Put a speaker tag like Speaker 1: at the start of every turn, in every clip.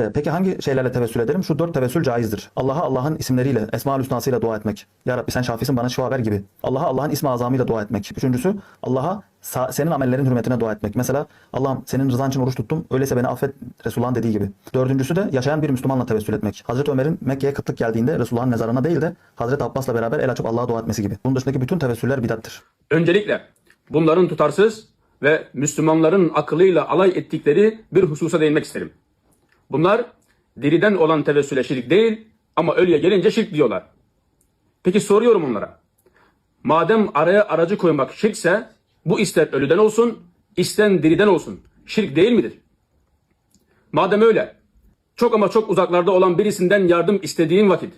Speaker 1: De, Peki hangi şeylerle tevessül ederim? Şu dört tevessül caizdir. Allah'a Allah'ın isimleriyle, Esma-ül Hüsna'sıyla dua etmek. Ya Rabbi sen şafisin bana şifa ver gibi. Allah'a Allah'ın ismi azamıyla dua etmek. Üçüncüsü Allah'a senin amellerin hürmetine dua etmek. Mesela Allah'ım senin rızan için oruç tuttum. Öyleyse beni affet Resulullah'ın dediği gibi. Dördüncüsü de yaşayan bir Müslümanla tevessül etmek. Hazreti Ömer'in Mekke'ye kıtlık geldiğinde Resulullah'ın mezarına değil de Hazreti Abbas'la beraber el açıp Allah'a dua etmesi gibi. Bunun dışındaki bütün tevessüller bidattır.
Speaker 2: Öncelikle bunların tutarsız ve Müslümanların akılıyla alay ettikleri bir hususa değinmek isterim. Bunlar diriden olan tevessüle şirk değil ama ölüye gelince şirk diyorlar. Peki soruyorum onlara. Madem araya aracı koymak şirkse bu ister ölüden olsun, ister diriden olsun. Şirk değil midir? Madem öyle, çok ama çok uzaklarda olan birisinden yardım istediğin vakit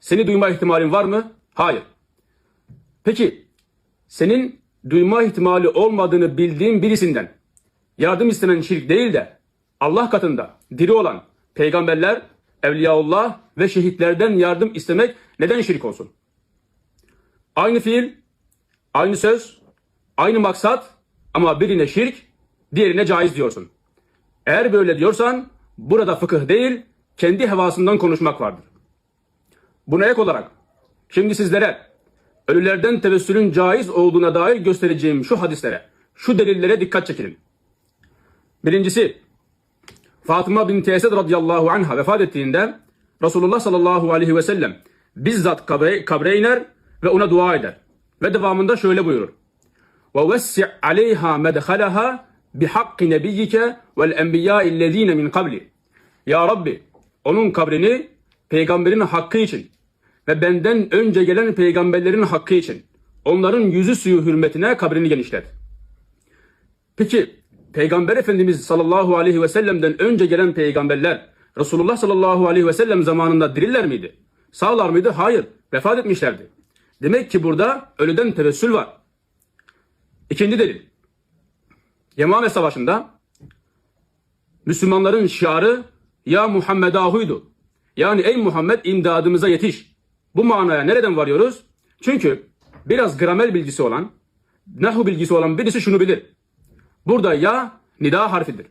Speaker 2: seni duyma ihtimalin var mı? Hayır. Peki senin duyma ihtimali olmadığını bildiğin birisinden yardım istemen şirk değil de Allah katında diri olan peygamberler, evliyaullah ve şehitlerden yardım istemek neden şirk olsun? Aynı fiil, aynı söz, aynı maksat ama birine şirk, diğerine caiz diyorsun. Eğer böyle diyorsan burada fıkıh değil, kendi hevasından konuşmak vardır. Buna ek olarak şimdi sizlere ölülerden tevessülün caiz olduğuna dair göstereceğim şu hadislere, şu delillere dikkat çekelim. Birincisi, Fatıma bin Esed radıyallahu anha vefat ettiğinde Resulullah sallallahu aleyhi ve sellem bizzat kabre, kabre iner ve ona dua eder. Ve devamında şöyle buyurur. وَوَسِّعْ عَلَيْهَا مَدْخَلَهَا بِحَقِّ نَبِيِّكَ وَالْاَنْبِيَاءِ الَّذ۪ينَ مِنْ قَبْلِ Ya Rabbi, onun kabrini peygamberin hakkı için ve benden önce gelen peygamberlerin hakkı için onların yüzü suyu hürmetine kabrini genişlet. Peki Peygamber Efendimiz sallallahu aleyhi ve sellem'den önce gelen peygamberler Resulullah sallallahu aleyhi ve sellem zamanında diriller miydi? Sağlar mıydı? Hayır. Vefat etmişlerdi. Demek ki burada ölüden tevessül var. İkinci delil. Yemame Savaşı'nda Müslümanların şiarı ya Muhammedahuydu. Yani ey Muhammed imdadımıza yetiş. Bu manaya nereden varıyoruz? Çünkü biraz gramer bilgisi olan, nahu bilgisi olan birisi şunu bilir. Burada ya nida harfidir.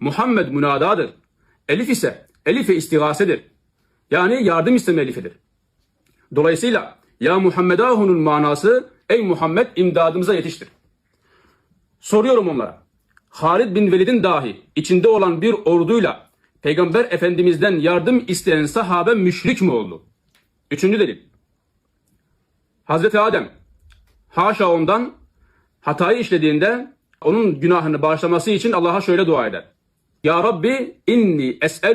Speaker 2: Muhammed münadadır. Elif ise elife istigasedir. Yani yardım isteme elifidir. Dolayısıyla ya Muhammedahu'nun manası ey Muhammed imdadımıza yetiştir. Soruyorum onlara. Halid bin Velid'in dahi içinde olan bir orduyla Peygamber Efendimiz'den yardım isteyen sahabe müşrik mi oldu? Üçüncü delil. Hazreti Adem haşa ondan hatayı işlediğinde onun günahını bağışlaması için Allah'a şöyle dua eder. Ya Rabbi inni es'elu